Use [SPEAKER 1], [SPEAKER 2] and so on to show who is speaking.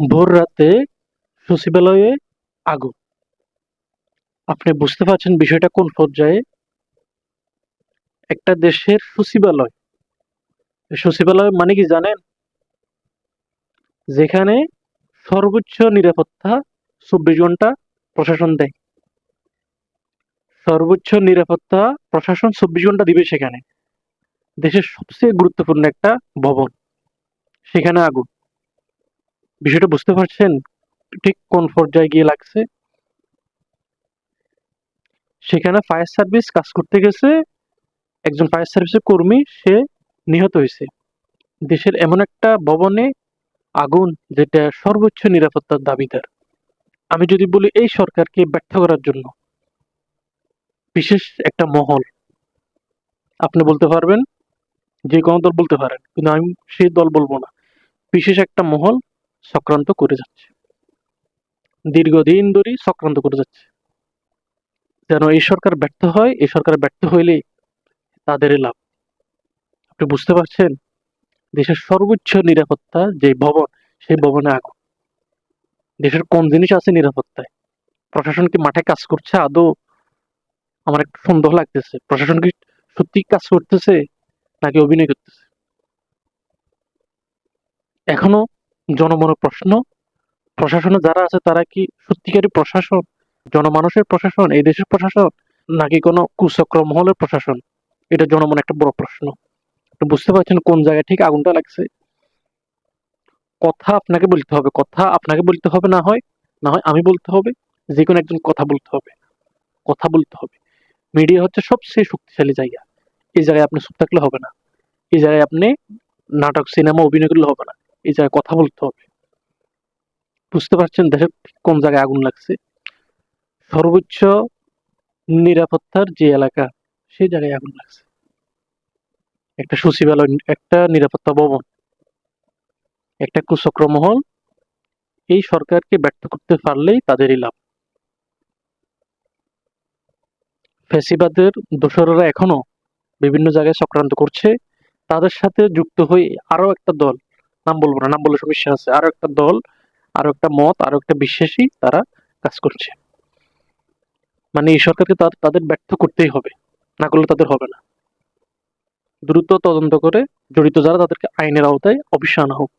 [SPEAKER 1] ভোর রাতে সচিবালয়ে আগুন আপনি বুঝতে পারছেন বিষয়টা কোন পর্যায়ে? একটা দেশের সচিবালয়। সচিবালয় মানে কি জানেন? যেখানে সর্বোচ্চ নিরাপত্তা চব্বিশ ঘণ্টা প্রশাসন দেয়। সর্বোচ্চ নিরাপত্তা প্রশাসন চব্বিশ ঘণ্টা দিবে সেখানে। দেশের সবচেয়ে গুরুত্বপূর্ণ একটা ভবন, সেখানে আগুন বিষয়টা বুঝতে পারছেন? ঠিক কোন পর্যায়ে গিয়ে লাগছে? সেখানে ফায়ার সার্ভিস কাজ করতে গেছে। একজন ফায়ার সার্ভিসের কর্মী, সে নিহত হয়েছে। দেশের এমন একটা ভবনে আগুন যেটা সর্বোচ্চ নিরাপত্তার দাবিদার। আমি যদি বলি এই সরকারকে ব্যর্থ করার জন্য, বিশেষ একটা মহল। আপনি বলতে পারবেন? যে কোনো দল বলতে পারেন, কিন্তু আমি সেই দল বলব না। বিশেষ একটা মহল চক্রান্ত করে যাচ্ছে। দীর্ঘদিন ধরেই চক্রান্ত করে যাচ্ছে। যেন এই সরকার ব্যর্থ হয়, এই সরকার ব্যর্থ হইলে তাদেরই লাভ। আপনি বুঝতে পারছেন? দেশের সর্বোচ্চ নিরাপত্তা যে ভবন, সেই ভবনে আগুন। দেশের কোন জিনিস আছে নিরাপত্তায়? প্রশাসন কি মাঠে কাজ করছে? আদৌ আমার একটু সন্দেহ লাগতেছে। প্রশাসন কি সত্যি কাজ করতেছে নাকি অভিনয় করতেছে? এখনও জনমনের প্রশ্ন। প্রশাসনে যারা আছে, তারা কি সত্যিকারী প্রশাসন জনমানুষের প্রশাসন? এই দেশের প্রশাসন নাকি কোনো কুচক্র মহলের প্রশাসন? এটা জনমনে একটা বড় প্রশ্ন। বুঝতে পারছেন কোন জায়গায় ঠিক আগুনটা লাগছে? কথা আপনাকে বলতে হবে, কথা আপনাকে বলতে হবে, না হয় না হয় আমি বলতে হবে, যে কোনো একজন কথা বলতে হবে। কথা বলতে হবে। মিডিয়া হচ্ছে সবচেয়ে শক্তিশালী জায়গা। এই জায়গায় আপনি চুপ থাকলে হবে না। এই জায়গায় আপনি নাটক, সিনেমা, অভিনয় করলে হবে না। এই জায়গায় কথা বলতে হবে। বুঝতে পারছেন দেশের কোন জায়গায় আগুন লাগছে? সর্বোচ্চ নিরাপত্তার যে এলাকা, সেই জায়গায় আগুন লাগছে। একটা সচিবালয়, একটা নিরাপত্তা ভবন, একটা কুচক্র মহল, এই সরকারকে ব্যর্থ করতে পারলেই তাদেরই লাভ। ফ্যাসিবাদের দোসররা এখনও বিভিন্ন জায়গায় চক্রান্ত করছে। তাদের সাথে যুক্ত হয়ে আরও একটা দল নাম বলব না, নাম বলে সমস্যা আছে। আরও একটা দল, আরও একটা মত, আরও একটা বিশ্বাসী তারা কাজ করছে। মানে এই সরকারকে তাদের ব্যর্থ করতেই হবে, না করলে তাদের হবে না। দ্রুত তদন্ত করে জড়িত যারা তাদেরকে আইনের আওতায় অবশ্যই আনা হোক।